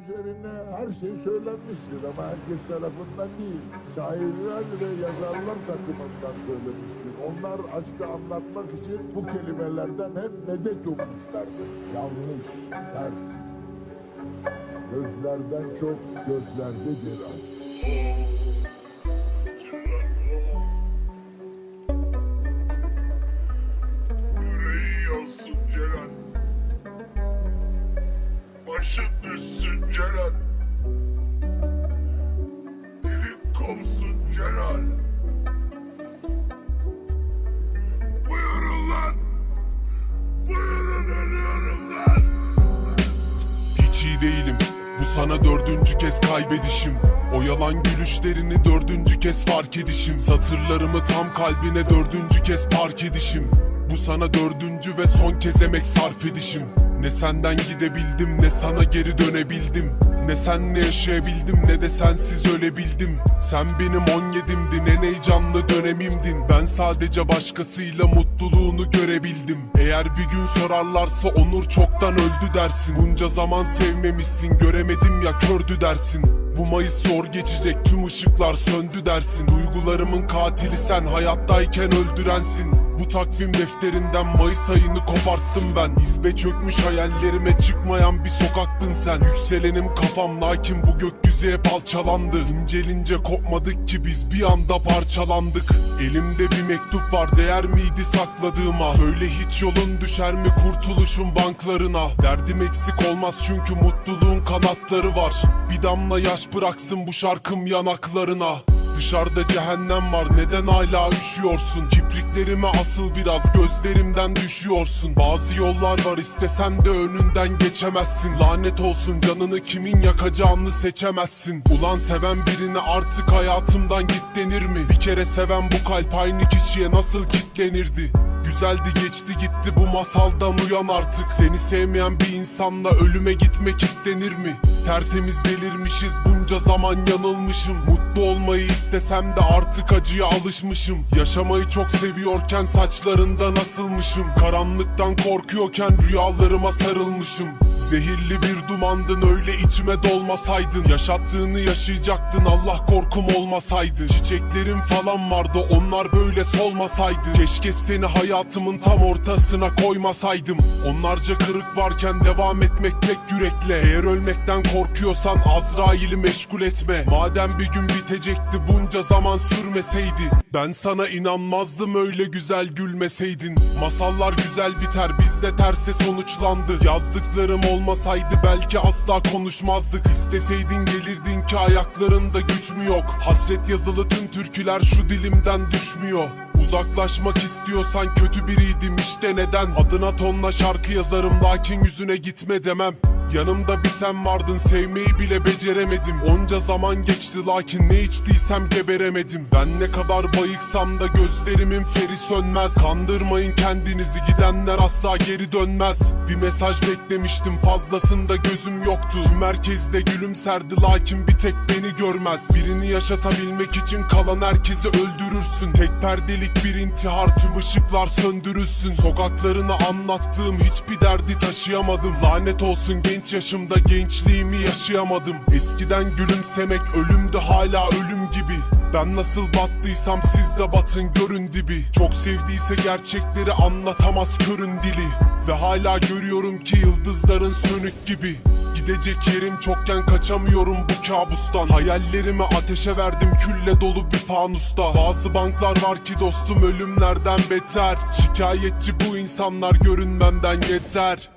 üzerine her şey söylenmiştir ama herkes tarafından değil. Şairler ve yazarlar takımından söylenmiştir. Onlar aşkı anlatmak için bu kelimelerden hep medet ummuşlardır. Yanlış, ters. Gözlerden çok gözlerdedir aşk. Sana dördüncü kez kaybedişim. O yalan gülüşlerini dördüncü kez fark edişim. Satırlarımı tam kalbine dördüncü kez park edişim. Bu sana dördüncü ve son kez emek sarf edişim Ne senden gidebildim ne sana geri dönebildim. Ne senle yaşayabildim ne de sensiz ölebildim. Sen benim on yedimdin en heyecanlı dönemimdin. Ben sadece başkasıyla mutluluğunu görebildim. Eğer bir gün sorarlarsa Onur çoktan öldü dersin. Bunca zaman sevmemişsin göremedim ya kördü dersin. Bu Mayıs zor geçecek tüm ışıklar söndü dersin. Duygularımın katili sen hayattayken öldürensin Bu takvim defterinden Mayıs ayını koparttım ben. İzbe çökmüş hayallerime çıkmayan bir sokaktın sen. Yükselenim kafam lakin bu gökyüzü hep alçalandı. İncelince kopmadık ki biz bir anda parçalandık. Elimde bir mektup var değer miydi sakladığıma? Söyle hiç yolun düşer mi kurtuluşun banklarına? Derdim eksik olmaz çünkü mutluluğun kanatları var. Bir damla yaş bıraksın bu şarkım yanaklarına Dışarıda cehennem var neden hala üşüyorsun? Kipriklerime asıl biraz gözlerimden düşüyorsun. Bazı yollar var istesen de önünden geçemezsin. Lanet olsun canını kimin yakacağını seçemezsin. Ulan seven birine artık hayatımdan git denir mi? Bir kere seven bu kalp aynı kişiye nasıl kitlenirdi Güzeldi geçti gitti. Bu masaldan uyan artık. Seni sevmeyen bir insanla ölüme gitmek istenir mi? Tertemiz delirmişiz. Bunca zaman yanılmışım. Mutlu olmayı istesem de artık acıya alışmışım. Yaşamayı çok seviyorken saçlarında nasılmışım? Karanlıktan korkuyorken rüyalarıma sarılmışım. Zehirli bir dumandın öyle içime dolmasaydın. Yaşattığını yaşayacaktın Allah korkum olmasaydı. Çiçeklerim falan vardı onlar böyle solmasaydı. Keşke seni hayatımın tam ortasına koymasaydım Onlarca kırık varken devam etmek tek yürekle. Eğer ölmekten korkuyorsan Azrail'i meşgul etme. Madem bir gün bitecekti bunca zaman sürmeseydi Ben sana inanmazdım öyle güzel gülmeseydin. Masallar güzel biter bizde terse sonuçlandı. Yazdıklarım olmasaydı belki asla konuşmazdık. İsteseydin gelirdin ki ayaklarında güç mü yok? Hasret yazılı tüm türküler şu dilimden düşmüyor Uzaklaşmak istiyorsan kötü biriydim işte neden? Adına tonla şarkı yazarım lakin yüzüne gitme demem Yanımda bir sen vardın sevmeyi bile beceremedim. Onca zaman geçti lakin ne içtiysem geberemedim. Ben ne kadar bayıksam da gözlerimin feri sönmez. Kandırmayın kendinizi gidenler asla geri dönmez. Bir mesaj beklemiştim fazlasında gözüm yoktu. Tüm herkes de gülümserdi lakin bir tek beni görmez. Birini yaşatabilmek için kalan herkesi öldürürsün. Tek perdelik bir intihar tüm ışıklar söndürülsün. Sokaklarını anlattığım hiçbir derdi taşıyamadım. Lanet olsun genç yaşımda gençliğimi yaşayamadım. Eskiden gülümsemek ölümdü hala ölüm gibi. Ben nasıl battıysam siz de batın görün dibi. Çok sevdiyse gerçekleri anlatamaz körün dili. Ve hala görüyorum ki yıldızların sönük gibi. Gidecek yerim çokken kaçamıyorum bu kabustan. Hayallerimi ateşe verdim külle dolu bir fanusta. Bazı banklar var ki dostum ölümlerden beter. Şikayetçi bu insanlar görünmemden yeter